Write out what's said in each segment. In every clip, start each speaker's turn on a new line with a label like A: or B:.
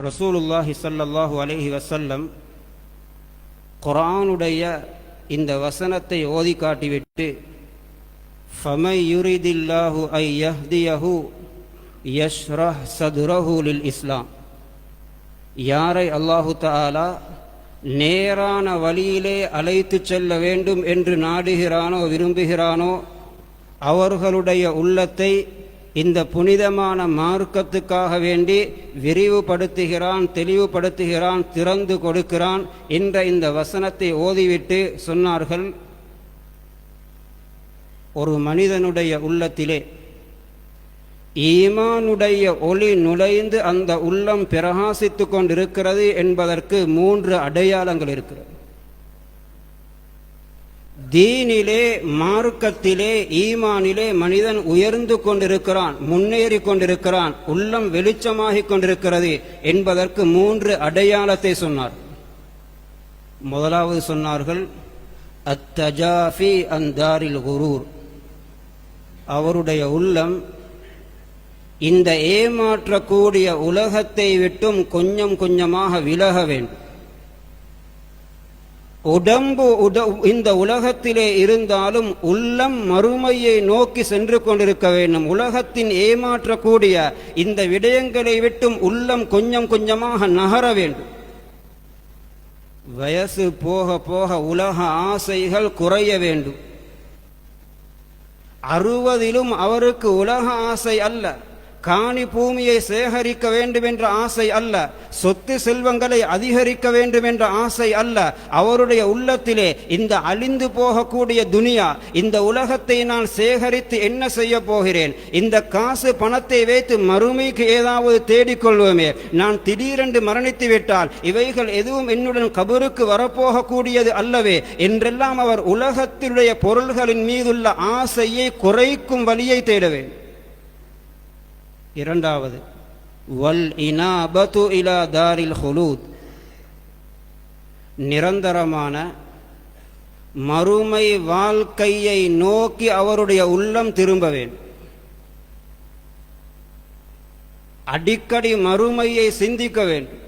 A: ரசூலுல்லாஹி ஸல்லல்லாஹு அலைஹி வசல்லம் குரானுடைய இந்த வசனத்தை ஓதி காட்டிவிட்டு ஃபமை யுரிதில்லாஹு ஐ யஹ்தியஹு யஷ்ரஹ் சதுரஹு லில் இஸ்லாம். யாரை அல்லாஹு தாலா நேரான வழியிலே அழைத்து செல்ல வேண்டும் என்று நாடுகிறானோ விரும்புகிறானோ அவர்களுடைய உள்ளத்தை இந்த புனிதமான மார்க்கத்துக்காக வேண்டி விரிவுபடுத்துகிறான் தெளிவுபடுத்துகிறான் திறந்து கொடுக்கிறான் என்ற இந்த வசனத்தை ஓதிவிட்டு சொன்னார்கள். ஒரு மனிதனுடைய உள்ளத்திலே ஈமானுடைய ஒளி நுழைந்து அந்த உள்ளம் பிரகாசித்து கொண்டிருக்கிறது என்பதற்கு மூன்று அடையாளங்கள் இருக்கிறது. தீனிலே மார்க்கத்திலே ஈமானிலே மனிதன் உயர்ந்து கொண்டிருக்கிறான் முன்னேறி கொண்டிருக்கிறான் உள்ளம் வெளிச்சமாகிக் கொண்டிருக்கிறது என்பதற்கு மூன்று அடையாளத்தை சொன்னார். முதலாவது சொன்னார்கள் அத்தஜாஃபி அந்தாரில் குரூர். அவருடைய உள்ளம் இந்த ஏமாற்றக்கூடிய உலகத்தை விட்டும் கொஞ்சம் கொஞ்சமாக விலக வேண்டும். உடம்பு உட இந்த உலகத்திலே இருந்தாலும் உள்ளம் மறுமையை நோக்கி சென்று கொண்டிருக்க வேண்டும். உலகத்தின் ஏமாற்றக்கூடிய இந்த விடயங்களை விட்டும் உள்ளம் கொஞ்சம் கொஞ்சமாக நகர வேண்டும். வயசு போக போக உலக ஆசைகள் குறைய வேண்டும். அறுபதிலும் அவருக்கு உலக ஆசை அல்ல. காணி பூமியை சேகரிக்க வேண்டும் என்ற ஆசை அல்ல. சொத்து செல்வங்களை அதிகரிக்க வேண்டும் என்ற ஆசை அல்ல. அவருடைய உள்ளத்திலே இந்த அழிந்து போகக்கூடிய துனியா இந்த உலகத்தை நான் சேகரித்து என்ன செய்ய போகிறேன்? இந்த காசு பணத்தை வைத்து மறுமைக்கு ஏதாவது தேடிக்கொள்வோமே. நான் திடீரென்று மரணித்து விட்டால் இவைகள் எதுவும் என்னுடன் கபருக்கு வரப்போகக்கூடியது அல்லவே. என்றெல்லாம் அவர் உலகத்தினுடைய பொருள்களின் மீதுள்ள ஆசையை குறைக்கும் வழியை தேடுவேன். இரண்டாவது வல் இனாபத்து இலா தாரில் ஹுலூத். நிரந்தரமான மறுமை வாழ்க்கையை நோக்கி அவருடைய உள்ளம் திரும்ப வேண்டும். அடிக்கடி மறுமையை சிந்திக்க வேண்டும்.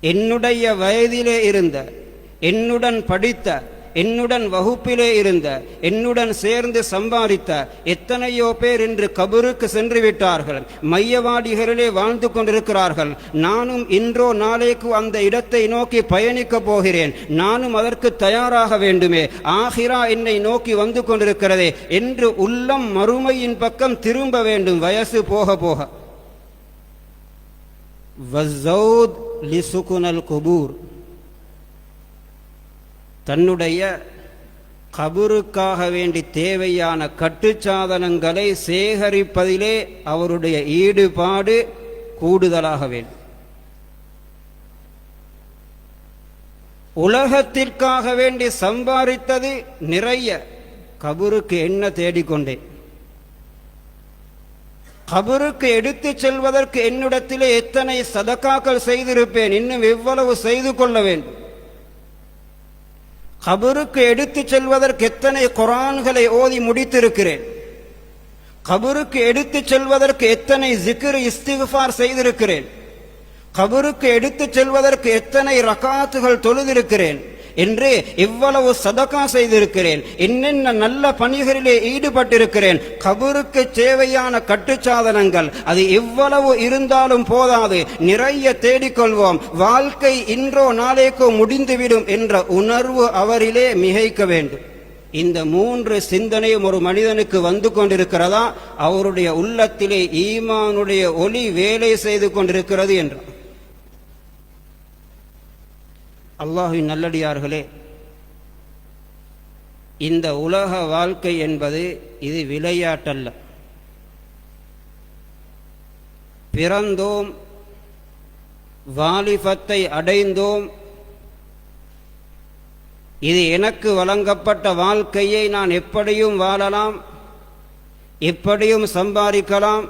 A: என்னுடைய வயதிலே இருந்த என்னுடன் படித்த என்னுடன் வகுப்பிலே இருந்த என்னுடன் சேர்ந்து சம்பாதித்த எத்தனையோ பேர் இன்று கபருக்கு சென்று விட்டார்கள். மையவாடிகளிலே வாழ்ந்து கொண்டிருக்கிறார்கள். நானும் இன்றோ நாளைக்கு அந்த இடத்தை நோக்கி பயணிக்கப் போகிறேன். நானும் அதற்கு தயாராக வேண்டுமே. ஆஹிரா என்னை நோக்கி வந்து கொண்டிருக்கிறதே என்று உள்ளம் மறுமையின் பக்கம் திரும்ப வேண்டும். வயசு போக போக. வசௌத் லிசுகுனல் குபூர். தன்னுடைய கபருக்காக வேண்டி தேவையான கட்டுச்சாதனங்களை சேகரிப்பதிலே அவருடைய ஈடுபாடு கூடுதலாக வேண்டும். உலகத்திற்காக வேண்டி சம்பாதித்தது நிறைய. கபருக்கு என்ன தேடிக்கொண்டேன்? கபருக்கு எடுத்துச் செல்வதற்கு என்னிடத்திலே எத்தனை சதக்காக்கள் செய்திருப்பேன்? இன்னும் எவ்வளவு செய்து கொள்ள வேண்டும்? கபருக்கு எடுத்துச் செல்வதற்கு எத்தனை குரான்களை ஓதி முடித்திருக்கிறேன்? கபருக்கு எடுத்துச் செல்வதற்கு எத்தனை ஜிக்ரு இஸ்திஃபார் செய்திருக்கிறேன்? கபருக்கு எடுத்துச் செல்வதற்கு எத்தனை ரகாத்துகள் தொழுதிருக்கிறேன்? என்று இவ்வளவு சதகா செய்திருக்கிறேன் என்னென்ன நல்ல பணிகளிலே ஈடுபட்டிருக்கிறேன் கபருக்கு தேவையான கட்டுச்சாதனங்கள் அது எவ்வளவு இருந்தாலும் போதாது நிறைய தேடிக்கொள்வோம் வாழ்க்கை இன்றோ நாளைக்கோ முடிந்துவிடும் என்ற உணர்வு அவரிலே மிகைக்க வேண்டும். இந்த மூன்று சிந்தனையும் ஒரு மனிதனுக்கு வந்து கொண்டிருக்கிறதா? அவருடைய உள்ளத்திலே ஈமானுடைய ஒளி வேலை செய்து கொண்டிருக்கிறது என்றார். அல்லாஹின் நல்லடியார்களே இந்த உலக வாழ்க்கை என்பது இது விளையாட்டல்ல. பிறந்தோம் வாலிபத்தை அடைந்தோம் இது எனக்கு வழங்கப்பட்ட வாழ்க்கையை நான் எப்படியும் வாழலாம் எப்படியும் சம்பாதிக்கலாம்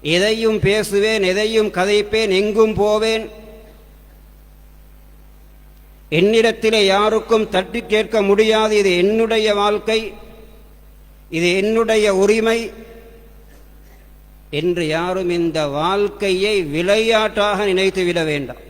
A: எதையும் பேசுவேன் எதையும் கதைப்பேன் எங்கும் போவேன். என்னிடத்திலே யாருக்கும் தட்டி கேட்க முடியாது. இது என்னுடைய வாழ்க்கை. இது என்னுடைய உரிமை. என்று யாரும் இந்த வாழ்க்கையை விளையாட்டாக நினைத்து விட வேண்டாம்.